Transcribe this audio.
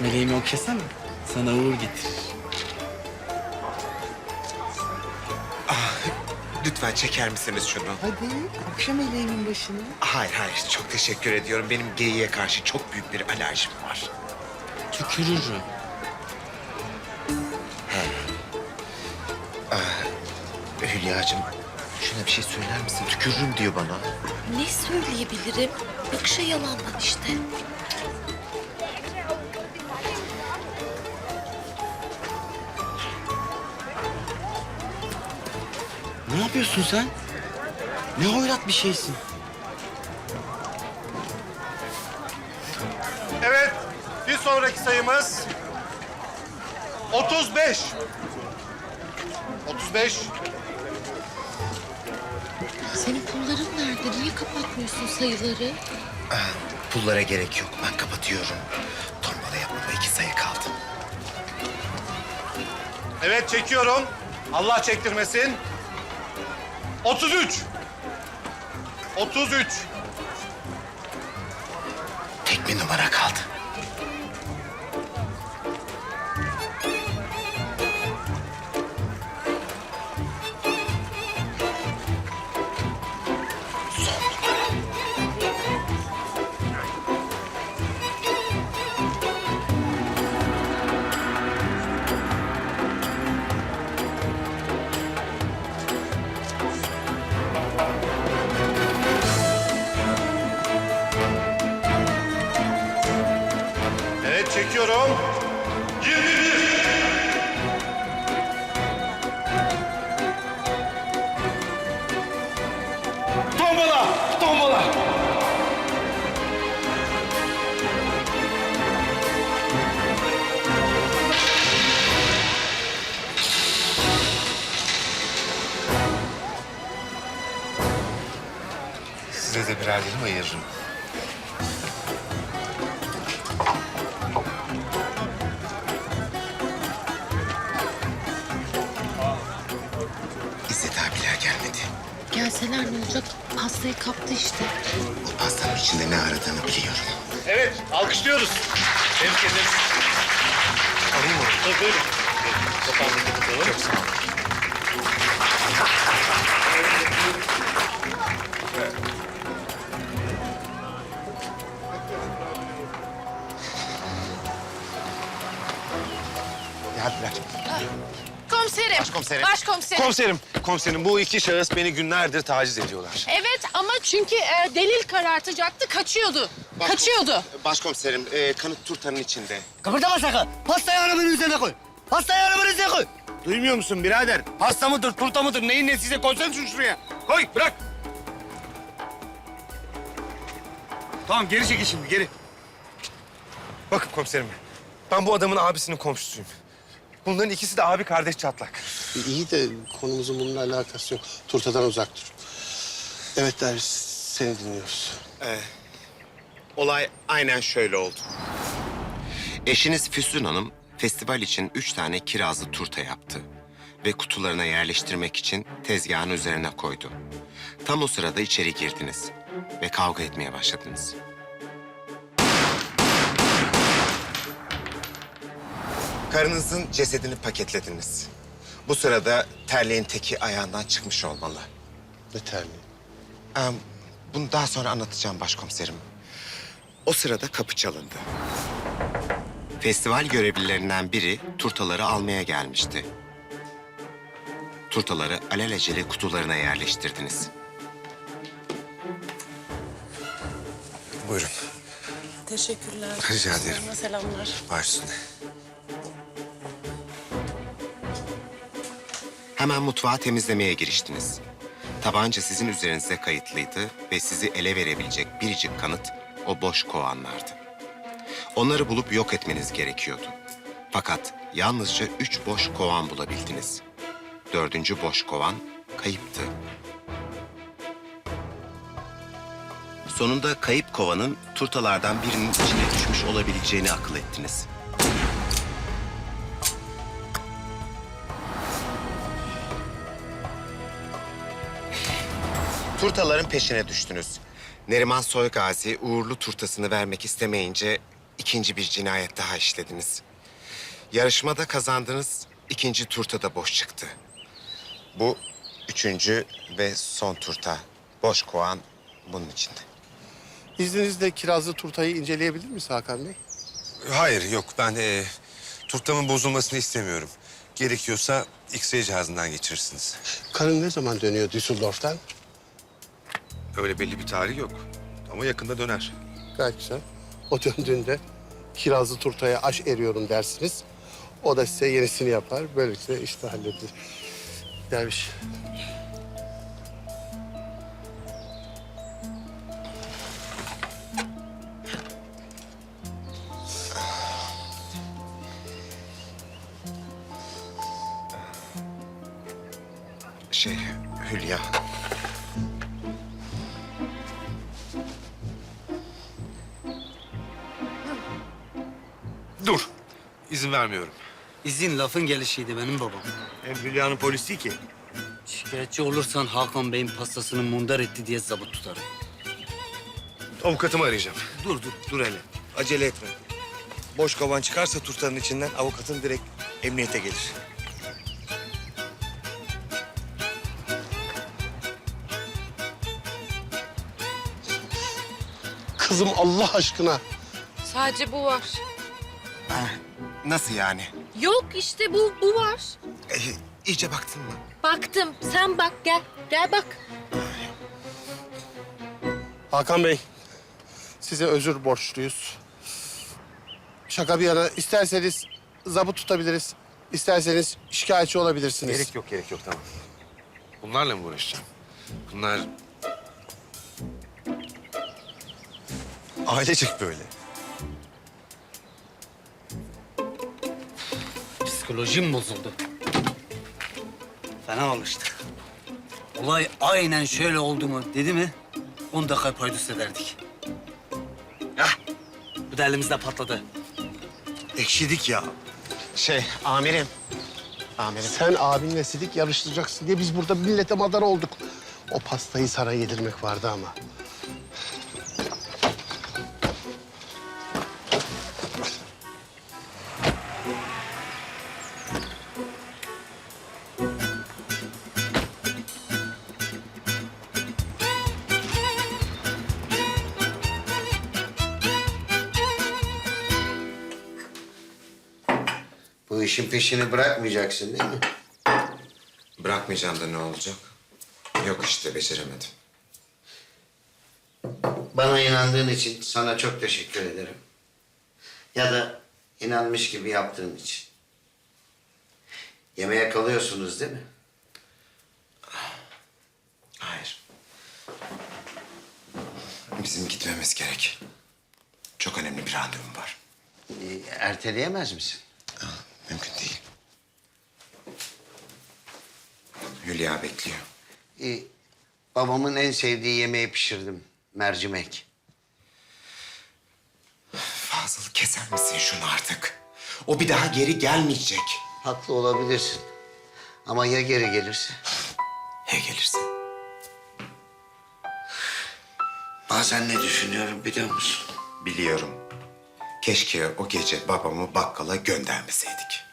Meleğimi okşasana. Sana uğur getirir. Lütfen çeker misiniz şunu? Hadi okşa meleğimin başını. Hayır hayır çok teşekkür ediyorum. Benim geyiğe karşı çok büyük bir alerjim var. Tükürürüm. Hülya'cığım şuna bir şey söyler misin? Tükürürüm diyor bana. Ne söyleyebilirim? Yakışa yalandan işte. Ne yapıyorsun sen? Ne hoyrat bir şeysin. Evet, bir sonraki sayımız 35. 35. Senin pulların nerede? Niye kapatmıyorsun sayıları? Pullara gerek yok. Ben kapatıyorum. Tombala yapmama iki sayı kaldı. Evet, çekiyorum. Allah çektirmesin. 33. 33. Tek bir numara kaldı. Evet, çekiyorum. 21. Tombala! Tombala! Size de birer dilim ayırırım. Gelseler ne olacak? Pastayı kaptı işte. O pastanın içinde ne aradığını biliyorum. Evet, alkışlıyoruz. Tebrik ederiz. Alayım onu. Tabii, buyurun. Kapağınızı tutalım. Çok sağ ol. Geldiler. Komiserim. Başkomiserim. Başkomiserim. Komiserim, komiserim bu iki şahıs beni günlerdir taciz ediyorlar. Evet ama çünkü e, delil karartacaktı, kaçıyordu. Kaçıyordu. Başkomiserim, e, kanıt turtanın içinde. Kıpırdama sakın. Pastayı arabanın üzerine koy. Pastayı arabanın üzerine koy. Duymuyor musun birader? Pasta mıdır, turta mıdır? Neyin nesiyle koysana şunu şuraya. Koy, bırak. Tamam, geri çekil şimdi, geri. Bakın komiserim, ben bu adamın abisinin komşusuyum. Bunların ikisi de abi kardeş çatlak. İyi de konumuzun bununla alakası yok. Turtadan uzak dur. Evet Derviş, seni dinliyoruz. Olay aynen şöyle oldu. Eşiniz Füsun Hanım festival için üç tane kirazlı turta yaptı. Ve kutularına yerleştirmek için tezgahın üzerine koydu. Tam o sırada içeri girdiniz ve kavga etmeye başladınız. Karınızın cesedini paketlediniz. Bu sırada terliğin teki ayağından çıkmış olmalı. Ne terliği? Ee, bunu daha sonra anlatacağım başkomiserim. O sırada kapı çalındı. Festival görevlilerinden biri turtaları almaya gelmişti. Turtaları alelacele kutularına yerleştirdiniz. Buyurun. Teşekkürler. Rica ederim. Selamlar. Varsın. Hemen mutfağı temizlemeye giriştiniz. Tabanca sizin üzerinize kayıtlıydı ve sizi ele verebilecek biricik kanıt o boş kovanlardı. Onları bulup yok etmeniz gerekiyordu. Fakat yalnızca üç boş kovan bulabildiniz. Dördüncü boş kovan kayıptı. Sonunda kayıp kovanın turtalardan birinin içine düşmüş olabileceğini akıl ettiniz. Turtaların peşine düştünüz. Neriman Soygazi uğurlu turtasını vermek istemeyince ikinci bir cinayet daha işlediniz. Yarışmada kazandınız, ikinci turta da boş çıktı. Bu üçüncü ve son turta. Boş kovan bunun içinde. İzninizle kirazlı turtayı inceleyebilir miyiz Hakan Bey? Hayır yok ben e, turtamın bozulmasını istemiyorum. Gerekiyorsa X-ray cihazından geçirirsiniz. Karın ne zaman dönüyor Düsseldorf'tan? Öyle belli bir tarih yok. Ama yakında döner. Gayet güzel. O döndüğünde kirazlı turtaya aş eriyorum dersiniz. O da size yenisini yapar. Böylelikle işte halledilir. Derviş. Şey, Hülya. Dur. İzin vermiyorum. İzin lafın gelişiydi benim babam. Hem Hülya'nın polisi ki. Şikayetçi olursan Hakan Bey'in pastasını mundar etti diye zabıt tutarım. Avukatımı arayacağım. Dur dur dur hele. Acele etme. Boş kovan çıkarsa turtanın içinden avukatın direkt emniyete gelir. Kızım Allah aşkına. Sadece bu var. Nasıl yani? Yok işte bu, bu var. E, iyice baktın mı? Baktım. Sen bak gel. Gel bak. Hakan Bey, size özür borçluyuz. Şaka bir yana isterseniz zabıt tutabiliriz. İsterseniz şikayetçi olabilirsiniz. Gerek yok, gerek yok tamam. Bunlarla mı uğraşacağım? Bunlar Ailecek böyle. Psikolojim bozuldu. Fena alıştı. Olay aynen şöyle oldu mu dedi mi 10 dakika paydos ederdik. Hah, bu da elimizde patladı. Ekşidik ya. Şey, amirim. Amirim. Sen abinle Sidik yarıştıracaksın diye biz burada millete madar olduk. O pastayı sana yedirmek vardı ama. Bu işin peşini bırakmayacaksın değil mi? Bırakmayacağım da ne olacak? Yok işte, beceremedim. Bana inandığın için sana çok teşekkür ederim. Ya da inanmış gibi yaptığın için. Yemeğe kalıyorsunuz değil mi? Hayır. Bizim gitmemiz gerek. Çok önemli bir randevum var. Ee, erteleyemez misin? Mümkün değil. Hülya bekliyor. Ee, babamın en sevdiği yemeği pişirdim. Mercimek. Fazıl keser misin şunu artık? O bir daha geri gelmeyecek. Haklı olabilirsin. Ama ya geri gelirse? Ya gelirse? Bazen ne düşünüyorum biliyor musun? Biliyorum. Keşke o gece babamı bakkala göndermeseydik.